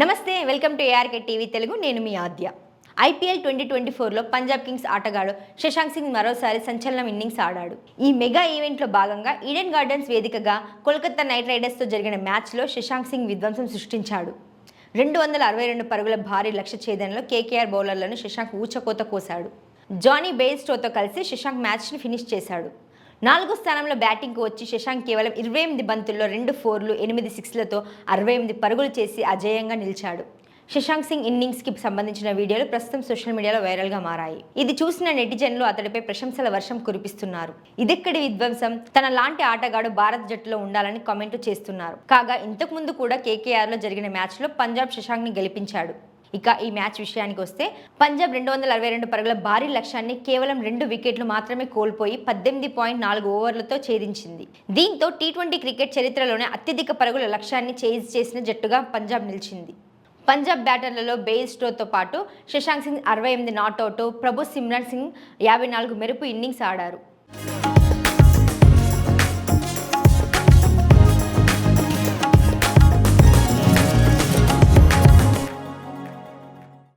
నమస్తే welcome to ARK TV Telugu. నేను మీ ఆద్య. ఐపీఎల్ ట్వంటీ ట్వంటీ ఫోర్లో పంజాబ్ కింగ్స్ ఆటగాడు శశాంక్ సింగ్ మరోసారి సంచలనం ఇన్నింగ్స్ ఆడాడు. ఈ మెగా ఈవెంట్లో భాగంగా ఈడెన్ గార్డెన్స్ వేదికగా కోల్కతా నైట్ రైడర్స్తో జరిగిన మ్యాచ్లో శశాంక్ సింగ్ విధ్వంసం సృష్టించాడు. రెండు వందల అరవై రెండు పరుగుల భారీ లక్ష్య ఛేదనలో కేకేఆర్ బౌలర్లను శశాంక్ ఊచకోత కోశాడు. జానీ బెయిల్స్టోతో కలిసి శశాంక్ మ్యాచ్ని ఫినిష్ చేశాడు. నాలుగో స్థానంలో బ్యాటింగ్కు వచ్చి శశాంక్ కేవలం ఇరవై ఎనిమిది బంతుల్లో రెండు ఫోర్లు ఎనిమిది సిక్స్లతో అరవై ఎనిమిది పరుగులు చేసి అజేయంగా నిలిచాడు. శశాంక్ సింగ్ ఇన్నింగ్స్కి సంబంధించిన వీడియోలు ప్రస్తుతం సోషల్ మీడియాలో వైరల్గా మారాయి. ఇది చూసిన నెటిజన్లు అతడిపై ప్రశంసల వర్షం కురిపిస్తున్నారు. ఇదెక్కడి విధ్వంసం? తన లాంటి ఆటగాడు భారత్ జట్టులో ఉండాలని కామెంట్ చేస్తున్నారు. కాగా ఇంతకుముందు కూడా కేకేఆర్లో జరిగిన మ్యాచ్లో పంజాబ్ శశాంక్ని గెలిపించాడు. ఇక ఈ మ్యాచ్ విషయానికి వస్తే పంజాబ్ రెండు వందల అరవై రెండు పరుగుల భారీ లక్ష్యాన్ని కేవలం రెండు వికెట్లు మాత్రమే కోల్పోయి పద్దెనిమిది పాయింట్ నాలుగు ఓవర్లతో ఛేదించింది. దీంతో టీ ట్వంటీ క్రికెట్ చరిత్రలోనే అత్యధిక పరుగుల లక్ష్యాన్ని చేజ్ చేసిన జట్టుగా పంజాబ్ నిలిచింది. పంజాబ్ బ్యాటర్లలో బెయిల్ స్టోతో పాటు శశాంక్ సింగ్ అరవై ఎనిమిది నాట్అవుట్ ప్రభు సిమ్రన్ సింగ్ యాభై నాలుగు మెరుపు ఇన్నింగ్స్ ఆడారు.